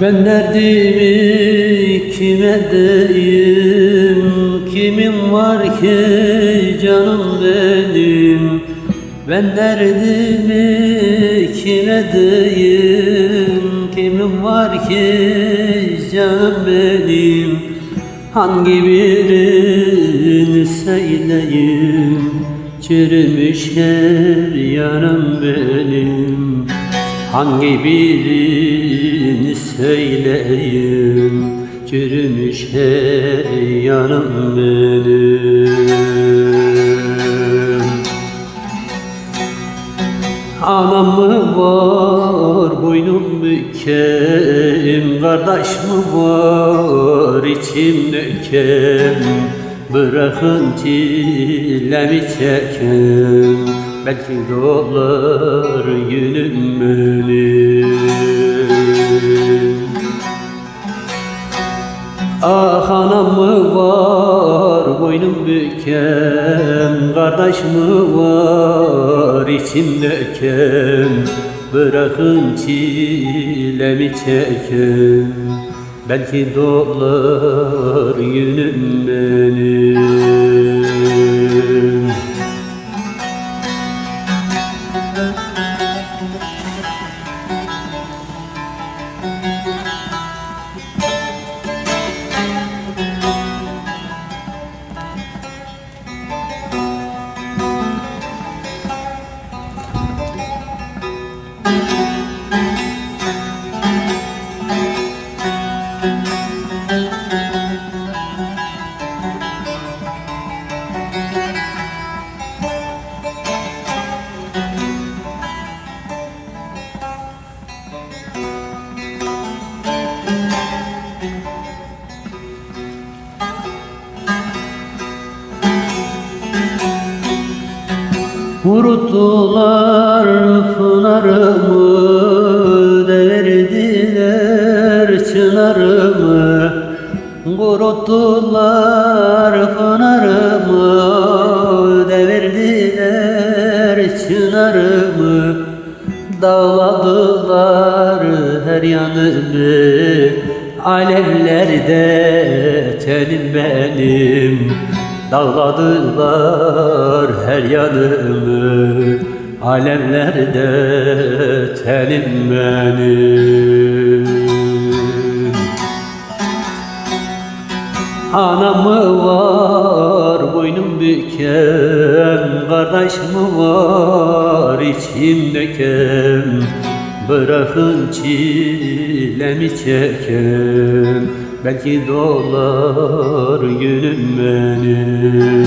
Ben derdimi kime deyim? Kimim var ki canım benim? Ben derdimi kime deyim? Kimim var ki canım benim? Hangi birini söyleyeyim? Çürümüş her yanım benim. Hangi birini söyleyeyim? Çürümüş her yanım benim. Anam mı var boynum bükem? Kardeş mi var içimde kem Bırakın çilemi çekem Belki dolar günüm benim Ah anam mı var boynum bükem Kardeş mi var içimde kem Bırakın çilemi çekem Belki dolar günüm benim Vurdular pınarımı Devirdiler çınarımı. Kuruttular pınarımı Devirdiler çınarımı. Dağladılar her yanımı Alevlerde tenim benim. Dağladılar yanımı Alevlerde tenim benim Anam var boynum büken Kardeş mi var içimde kem? Bırakın çilemi çekem Belki dolar günüm benim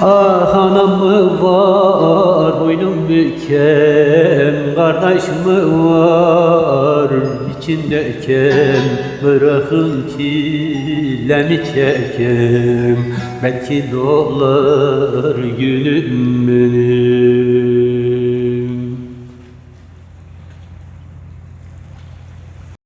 Ah anam mı var? Boynum büken Kardeş mi var? İçindeyken Bırakın çilemi çekem Belki dolar günüm benim